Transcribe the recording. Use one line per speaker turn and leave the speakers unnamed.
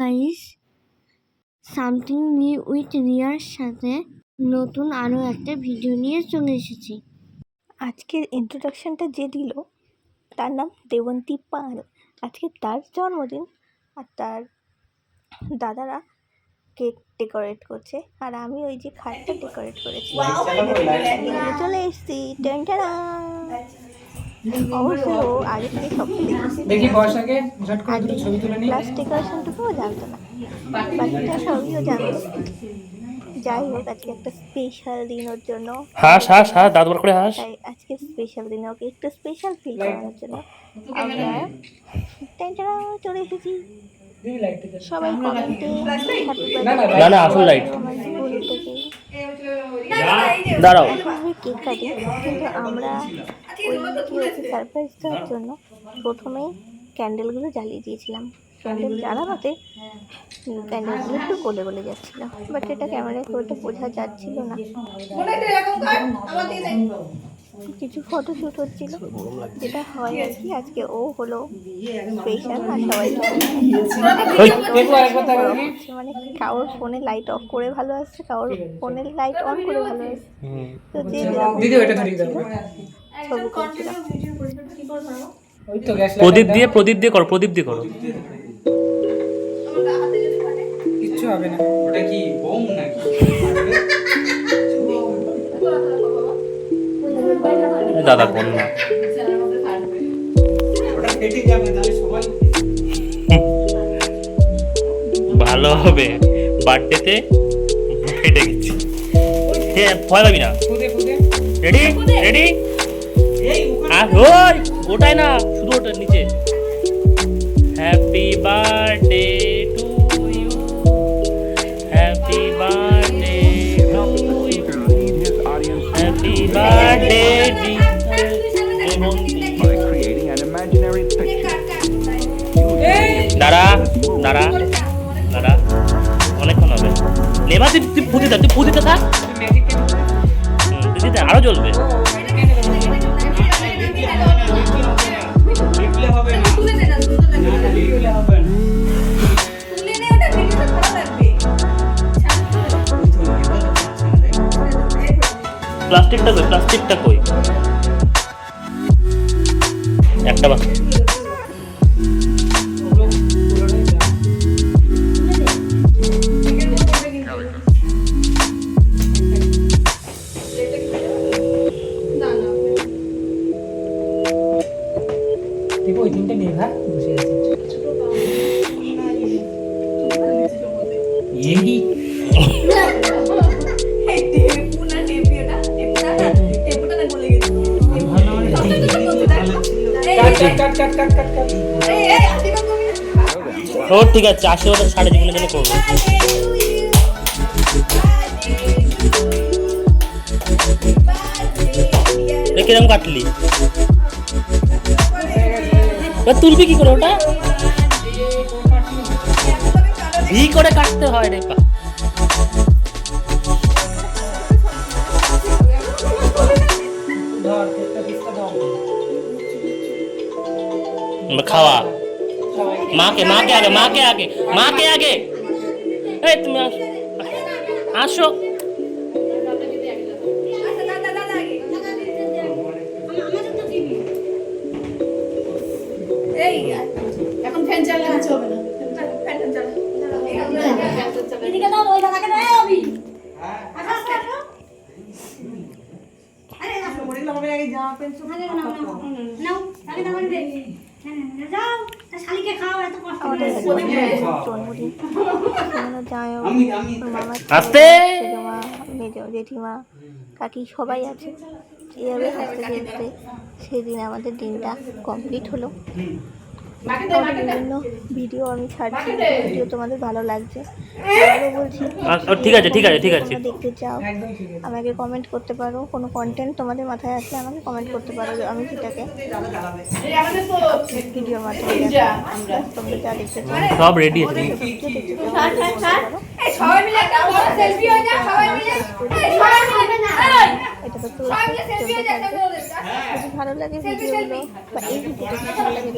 Guys something new with রিয়ার সাথে নতুন আরও একটা ভিডিও নিয়ে চলে এসেছি।
আজকের ইন্ট্রোডাকশনটা যে দিল তার নাম দেবন্তী পাল। আজকে তার জন্মদিন আর তার দাদারা কেক ডেকোরেট করছে। আর আমি ওই যে খাটটা ডেকোরেট করেছি। চলে এসেছি। টেনটারা অবশ্য ও আগে থেকে সব
দেখি বর্ষাকে ঝট করে দুটো ছবি তুলে নিই
ক্লাস ডেকোরেশনটুকুও জানতো না। বাকিটা সবইও জানতো। যাই হোক আজকে একটা স্পেশাল দিন ওর জন্য।
হাস হাস হাস দাঁত বার করে হাস।
তাই আজকে স্পেশাল দিনে ওকে একটু স্পেশাল ফিল করানোর জন্য আমরা টেনটারা চলে এসেছি। সবাই কমেন্টে
না, না,
আসল লাইট দাঁড়াও।
কেক কাটি কিন্তু আমরা ওই সারপ্রাইজ দেওয়ার জন্য প্রথমেই ক্যান্ডেলগুলো জ্বালিয়ে দিয়েছিলাম। ক্যান্ডেল জ্বালানোতে ক্যান্ডেলগুলো একটু গলে গলে যাচ্ছিল। বাট এটা ক্যামেরায় খুব বোঝা যাচ্ছিল না। কিছু ফটোশ্যুট হচ্ছিল। যেটা হয় আর কি আজকে ও হলো স্পেশাল আর সবাই মানে কারোর ফোনে লাইট অফ করে ভালো আসছে কারোর ফোনে লাইট অন করে ভালো আসছে। তো যে ছবি
প্রদীপ দিয়ে প্রদীপ দিয়ে করো প্রদীপ দিয়ে করো।
কিচ্ছু হবে না।
ওটা কি বোম নাকি?
দাদা কোন না।
ওটা ফেটে যাবে তাহলে সবাই
ভালো হবে। বার্থডেতে ফেটে গেছি। হ্যাঁ ভয় পাবি না। রেডি রেডি আর ওই ওটাই না শুধু ওটা নিচে happy birthday to you happy birthday happy birthday. দাঁড়া দাঁড়া দাঁড়া অনেকক্ষণ হবে নেবা তুই তুই তুই ফুদিতে থাক হুম, আরও জ্বলবে প্লাস্টিকটা কই? প্লাস্টিকটা কই? একটা বাকি ও ঠিক আছে আশীর্বাদ সাড়ে জীবনের জন্য করব। কিরম কাটলি? তুলবি কি করে ওটা? ভি করে কাটতে হয় রে পা খাওয়া মাকে মাকে আগে মাকে আগে মাকে আগে এই তুমি আসো আসো
এই এখন ফ্যান চালালে হচ্ছে হবে না। আরে আসো বড়ি লাগাবে জামা প্যান্ট সব নাও নাও নাও আগে দাও দে
জেঠিমা মেজ জেঠিমা কাকি সবাই আছে। এইভাবে হাসতে খেলতে সেদিন আমাদের দিনটা কমপ্লিট হলো। বিভিন্ন ভিডিও আমি ছাড়ছি ভিডিও তোমাদের ভালো লাগছে। বলছি
আচ্ছা, ঠিক আছে ঠিক আছে ঠিক আছে।
দেখতে চাও আমাকে কমেন্ট করতে পারো কোনো কন্টেন্ট তোমাদের মাথায় আসলে আমাকে কমেন্ট করতে পারো আমি সেটাকে
এই আমাদের তো
ভিডিওর মাধ্যমে
যা
তোমরা যা দেখতে চাও
সব রেডি আছে।
সবাই মিলে একটা বড় সেলফি হয়ে যা সবাই মিলে। সবাই মিলে
এটা তো
হয়ে
চলতে থাকবে ভালো লাগে ভিডিওগুলো বা এই ভিডিওটা ভালো লাগে।